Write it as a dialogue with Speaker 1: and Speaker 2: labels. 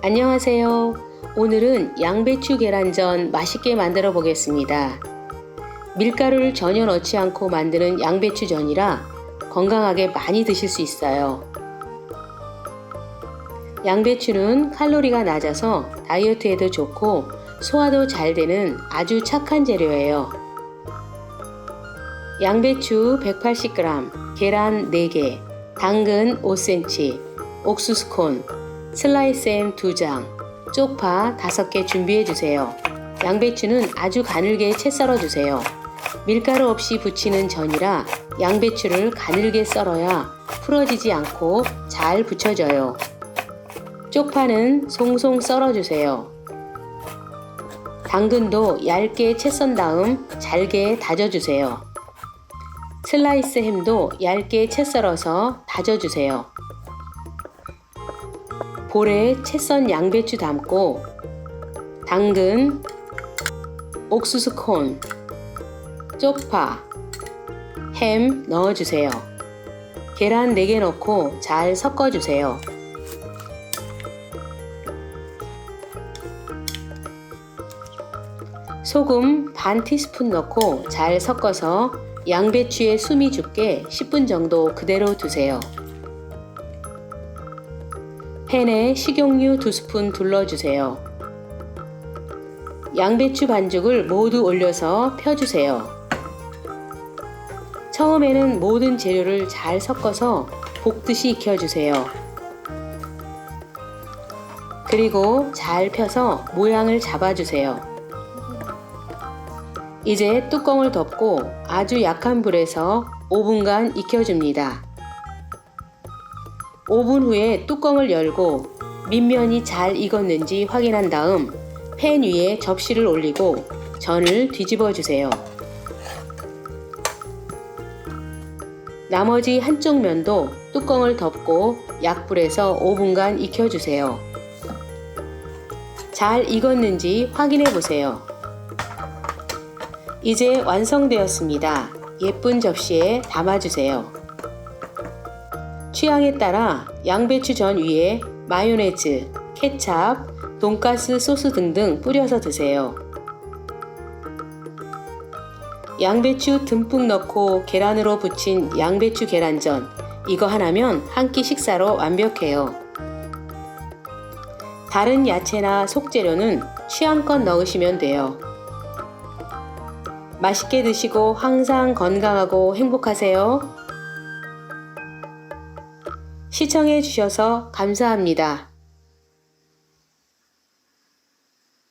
Speaker 1: 안녕하세요. 오늘은 양배추 계란전 맛있게 만들어 보겠습니다. 밀가루를 전혀 넣지 않고 만드는 양배추전이라 건강하게 많이 드실 수 있어요. 양배추는 칼로리가 낮아서 다이어트에도 좋고 소화도 잘 되는 아주 착한 재료예요. 양배추 180g, 계란 4개, 당근 5cm, 옥수수 콘, 슬라이스 햄 2장, 쪽파 5개 준비해 주세요. 양배추는 아주 가늘게 채 썰어 주세요. 밀가루 없이 부치는 전이라 양배추를 가늘게 썰어야 풀어지지 않고 잘 부쳐져요. 쪽파는 송송 썰어 주세요. 당근도 얇게 채 썬 다음 잘게 다져 주세요. 슬라이스 햄도 얇게 채 썰어서 다져 주세요. 볼에 채썬 양배추 담고 당근, 옥수수 콘, 쪽파, 햄 넣어주세요. 계란 4개 넣고 잘 섞어주세요. 소금 반 티스푼 넣고 잘 섞어서 양배추에 숨이 죽게 10분 정도 그대로 두세요. 팬에 식용유 2스푼 둘러주세요. 양배추 반죽을 모두 올려서 펴주세요. 처음에는 모든 재료를 잘 섞어서 볶듯이 익혀주세요. 그리고 잘 펴서 모양을 잡아주세요. 이제 뚜껑을 덮고 아주 약한 불에서 5분간 익혀줍니다. 5분 후에 뚜껑을 열고 밑면이 잘 익었는지 확인한 다음 팬 위에 접시를 올리고 전을 뒤집어 주세요. 나머지 한쪽 면도 뚜껑을 덮고 약불에서 5분간 익혀주세요. 잘 익었는지 확인해 보세요. 이제 완성되었습니다. 예쁜 접시에 담아주세요. 취향에 따라 양배추 전 위에 마요네즈, 케찹, 돈가스 소스 등등 뿌려서 드세요. 양배추 듬뿍 넣고 계란으로 부친 양배추 계란전. 이거 하나면 한 끼 식사로 완벽해요. 다른 야채나 속재료는 취향껏 넣으시면 돼요. 맛있게 드시고 항상 건강하고 행복하세요. 시청해 주셔서 감사합니다.